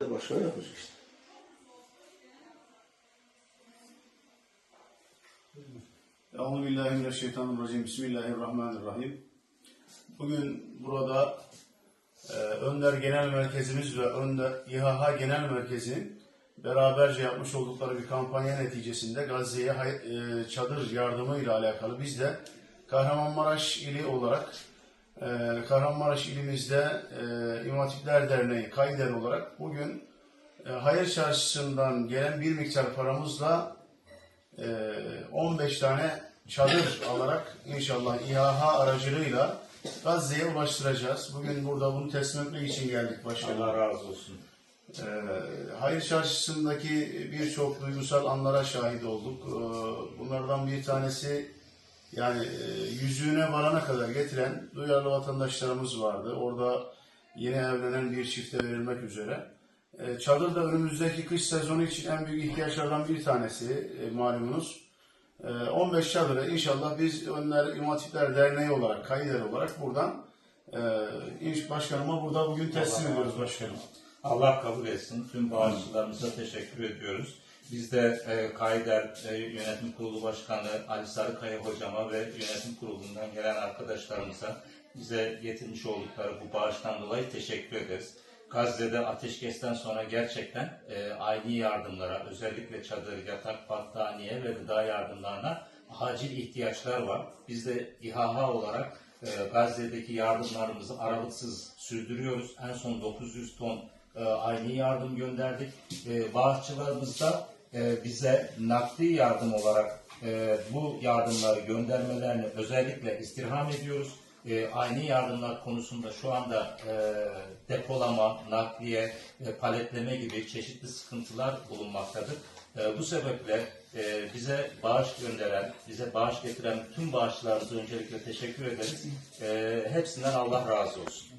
Başka ne yapacak işte? Euzubillahimineşşeytanirracim. Bismillahirrahmanirrahim. Bugün burada e, Önder Genel Merkezimiz ve Önder İHH Genel Merkezi'nin beraberce yapmış oldukları bir kampanya neticesinde Gazze'ye e, çadır yardımı ile alakalı biz de Kahramanmaraş ili olarak e, Kahramanmaraş ilimizde e, İmam Hatipler Derneği Kayder olarak bugün e, Hayır Çarşısı'ndan gelen bir miktar paramızla ee, 15 tane çadır alarak inşallah İHH aracılığıyla Gazze'ye ulaştıracağız. Bugün burada bunu teslim etmek için geldik başkanım. Allah razı olsun. Ee, Hayır Çarşısı'ndaki birçok duygusal anlara şahit olduk. Ee, bunlardan bir tanesi yani e, yüzüğüne varana kadar getiren duyarlı vatandaşlarımız vardı. Orada yeni evlenen bir çifte verilmek üzere. E, Çadır da önümüzdeki kış sezonu için en büyük ihtiyaçlardan bir tanesi e, malumunuz. E, 15 çadırı inşallah biz Önler İmam Hatipler Derneği olarak, Kayıder olarak buradan inş- başkanıma burada bugün teslim Allah ediyoruz başkanım. Allah kabul etsin. Tüm bağışçılarımıza teşekkür ediyoruz. Biz de e, Kayder e, Yönetim Kurulu Başkanı Ali Sarıkaya hocama ve yönetim kurulundan gelen arkadaşlarımıza bize getirmiş oldukları bu bağıştan dolayı teşekkür ederiz. Gazze'de ateşkesten sonra gerçekten e, aynı yardımlara, özellikle çadır, yatak, battaniye ve gıda yardımlarına acil ihtiyaçlar var. Biz de İHH olarak e, Gazze'deki yardımlarımızı aralıksız sürdürüyoruz. En son 900 ton e, aynı yardım gönderdik. E, bağışçılarımız da e, bize nakdi yardım olarak e, bu yardımları göndermelerini özellikle istirham ediyoruz. E, aynı yardımlar konusunda şu anda depolama, nakliye, paletleme gibi çeşitli sıkıntılar bulunmaktadır. Bu sebeple bize bağış gönderen, bize bağış getiren tüm bağışçılarımıza öncelikle teşekkür ederiz. Hepsinden Allah razı olsun.